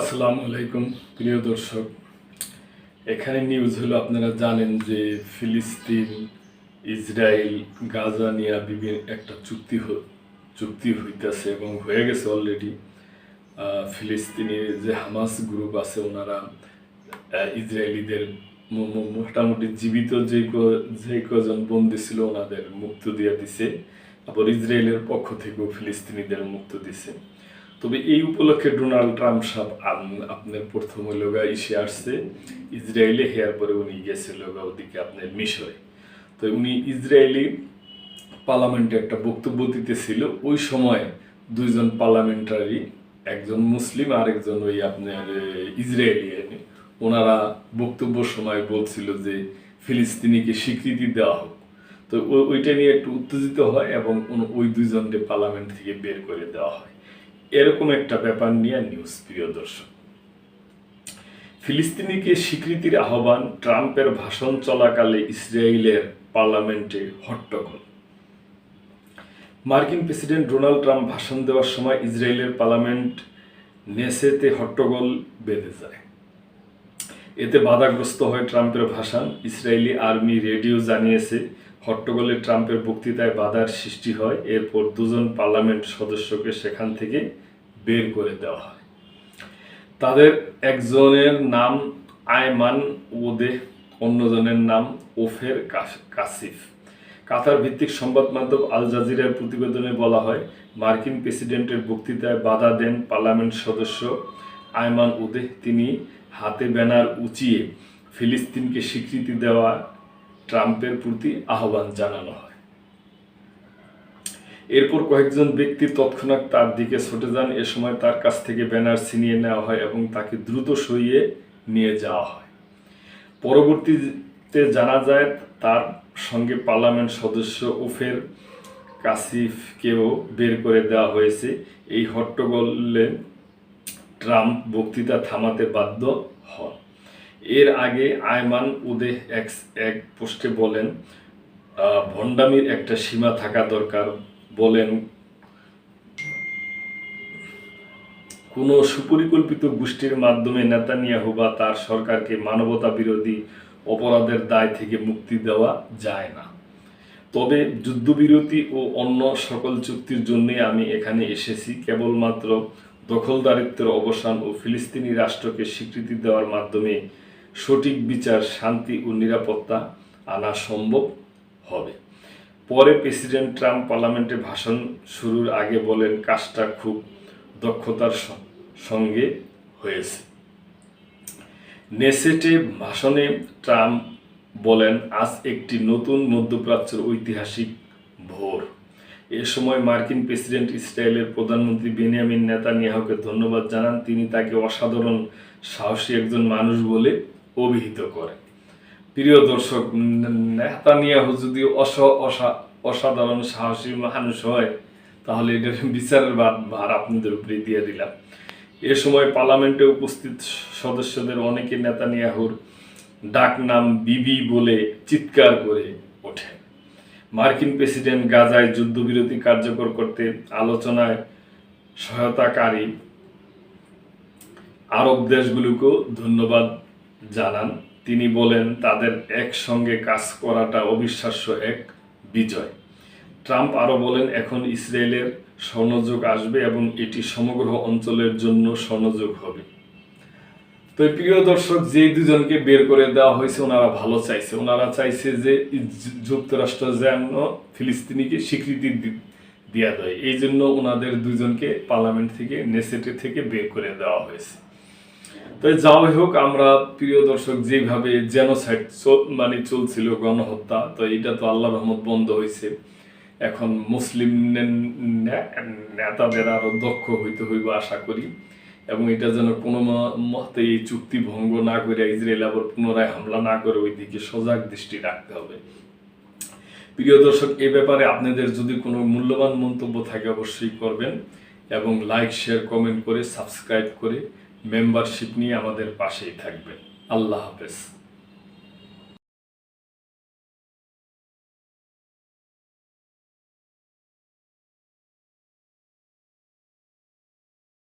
আসসালামু আলাইকুম, প্রিয় দর্শক। এখানে নিউজ হলো, আপনারা জানেন যে ফিলিস্তিন, ইসরায়েল, গাজা নিয়ে বিভিন্ন একটা চুক্তি চুক্তি হইতেছে এবং হয়ে গেছে অলরেডি ফিলিস্তিনি যে হামাস গ্রুপ আছে, ওনারা ইসরায়েলিদের মোটামুটি জীবিত যে যে কজন বন্দি ছিল, ওনাদের মুক্ত দিয়ে দিছে। আবার ইসরায়েলের পক্ষ থেকেও ফিলিস্তিনিদের মুক্ত দিছে। তবে এই উপলক্ষে ডোনাল্ড ট্রাম্প সাহেব আপনার প্রথম লোগা ইসে আসছে। ইসরায়েলে হেয়ার পরে উনি গেছে লোগা ওদিকে আপনার মিশরে। তো উনি ইসরায়েলি পার্লামেন্টে একটা বক্তব্য দিতেছিল, ওই সময় দুইজন পার্লামেন্টারি, একজন মুসলিম আর একজন ওই আপনার ইসরায়েলি ওনারা বক্তব্য সময় বলছিল যে ফিলিস্তিনিকে স্বীকৃতি দেওয়া হোক। তো ওইটা নিয়ে একটু উত্তেজিত হয় এবং ওই দুইজনকে পার্লামেন্ট থেকে বের করে দেওয়া হয়। এরকম একটা ব্যাপার নিয়ে নিউজ প্রিয় দর্শক। ফিলিস্তিনিকে স্বীকৃতির আহ্বান ট্রাম্পের ভাষণ চলাকালে ইসরায়েলের পার্লামেন্টে হট্টগোল। মার্কিন প্রেসিডেন্ট ডোনাল্ড ট্রাম্প ভাষণ দেওয়ার সময় ইসরায়েলের পার্লামেন্ট নেসেতে হট্টগোল বেঁধে যায়। এতে বাধাগ্রস্ত হয় ট্রাম্পের ভাষণ। ইসরায়েলি আর্মি রেডিও জানিয়েছে, হট্টগোলে ট্রাম্পের বক্তৃতায় বাধার সৃষ্টি হয়। এরপর দুজন পার্লামেন্ট সদস্যকে সেখান থেকে বের করে দেওয়া হয়। তাদের একজনের নাম আয়মান, ওদে, অন্যজনের নাম ওফের কাস- কাসিফ। কাতার ভিত্তিক সংবাদ মাধ্যম আল জাজিরার প্রতিবেদনে বলা হয়, মার্কিন প্রেসিডেন্টের বক্তৃতায় বাধা দেন পার্লামেন্ট সদস্য আয়মান উদে তিনি হাতে ব্যানার উঁচিয়ে ফিলিস্তিনকে স্বীকৃতি দেওয়া ট্রাম্পের প্রতি আহ্বান জানানো হয়। এরপর কয়েকজন ব্যক্তি তৎক্ষণাৎ তার দিকে ছুটে যান। এ সময় তার কাছ থেকে ব্যানার ছিনিয়ে নেওয়া হয় এবং তাকে দ্রুত সরিয়ে নিয়ে যাওয়া হয়। পরবর্তীতে জানা যায়, তার সঙ্গে পার্লামেন্ট সদস্য ওফের কাসিফকেও বের করে দেওয়া হয়েছে। এই হট্টগোলে ট্রাম্প বক্তৃতা থামাতে বাধ্য হন। এর আগে আয়মান উদে এক এক পোস্টে বলেন ভণ্ডামির একটা সীমা থাকা দরকার। বলেন, কোনো সুপরিকল্পিত গোষ্ঠীর মাধ্যমে নেতানিয়াহু বা তার সরকারকে মানবতা বিরোধী অপরাধের দায় থেকে মুক্তি দেওয়া যায় না। তবে যুদ্ধবিরতি ও অন্য সকল চুক্তির জন্যই আমি এখানে এসেছি। কেবলমাত্র দখলদারিত্বের অবসান ও ফিলিস্তিনি রাষ্ট্রকে স্বীকৃতি দেওয়ার মাধ্যমে সঠিক বিচার, শান্তি ও নিরাপত্তা আনা সম্ভব হবে। পরে প্রেসিডেন্ট ট্রাম্প পার্লামেন্টে ভাষণ শুরুর আগে বলেন, কাজটা খুব দক্ষতার সঙ্গে হয়েছে। নেসেটে ভাষণে ট্রাম্প বলেন, আজ একটি নতুন মধ্যপ্রাচ্যের ঐতিহাসিক ভোর। এ সময় মার্কিন প্রেসিডেন্ট ইসরায়েলের প্রধানমন্ত্রী বেনিয়ামিন নেতানিয়াহুকে ধন্যবাদ জানান। তিনি তাকে অসাধারণ সাহসী একজন মানুষ বলে অভিহিত করেন। প্রিয় দর্শক নেতানিয়াহু যদি অস অসা- অসাধারণ সাহসী মানুষ হয়, তাহলে এটার বিচারের ভার আপনাদের উপরে দিয়ে দিলাম। এ সময় পার্লামেন্টে উপস্থিত সদস্যদের অনেকে নেতানিয়াহুর ডাক নাম বিবি বলে চিৎকার করে ওঠে। মার্কিন প্রেসিডেন্ট গাজায় যুদ্ধবিরতি কার্যকর করতে আলোচনায় সহায়তাকারী আরব দেশগুলোকেও ধন্যবাদ জানান। তিনি বলেন, তাদের একসঙ্গে কাজ করাটা অবিশ্বাস্য এক বিজয়। ট্রাম্প আরও বলেন, এখন ইসরায়েলের স্বর্ণযোগ আসবে এবং এটি সমগ্র অঞ্চলের জন্য স্বর্ণযোগ হবে। তো প্রিয় দর্শক, যে দুজনকে বের করে দেওয়া হয়েছে, ওনারা ভালো চাইছে। ওনারা চাইছে যে যুক্তরাষ্ট্র যেন ফিলিস্তিনিকে স্বীকৃতি দি- দিয়া দেয়। এই জন্য ওনাদের দুজনকে পার্লামেন্ট থেকে, নেসেটে থেকে বের করে দেওয়া হয়েছে। তো যাই হোক, আমরা প্রিয় দর্শক যেভাবে জেনোসাইড মানে চলছিল গণহত্যা, তো এটা তো আল্লাহ রহমত বন্ধ হয়েছে এখন মুসলিম নেতাদের আরও দক্ষ হইতে হইব আশা করি। এবং এটা যেন কোনো মতে এই চুক্তি ভঙ্গ না করে ইসরায়েল আবার পুনরায় হামলা না করে ওই দিকে সজাগ দৃষ্টি রাখতে হবে। প্রিয় দর্শক, এ ব্যাপারে আপনাদের যদি কোনো মূল্যবান মন্তব্য থাকে অবশ্যই করবেন এবং লাইক শেয়ার কমেন্ট করে সাবস্ক্রাইব করে মেম্বারশিপ নিয়ে আমাদের পাশেই থাকবেন। আল্লাহ হাফেজ।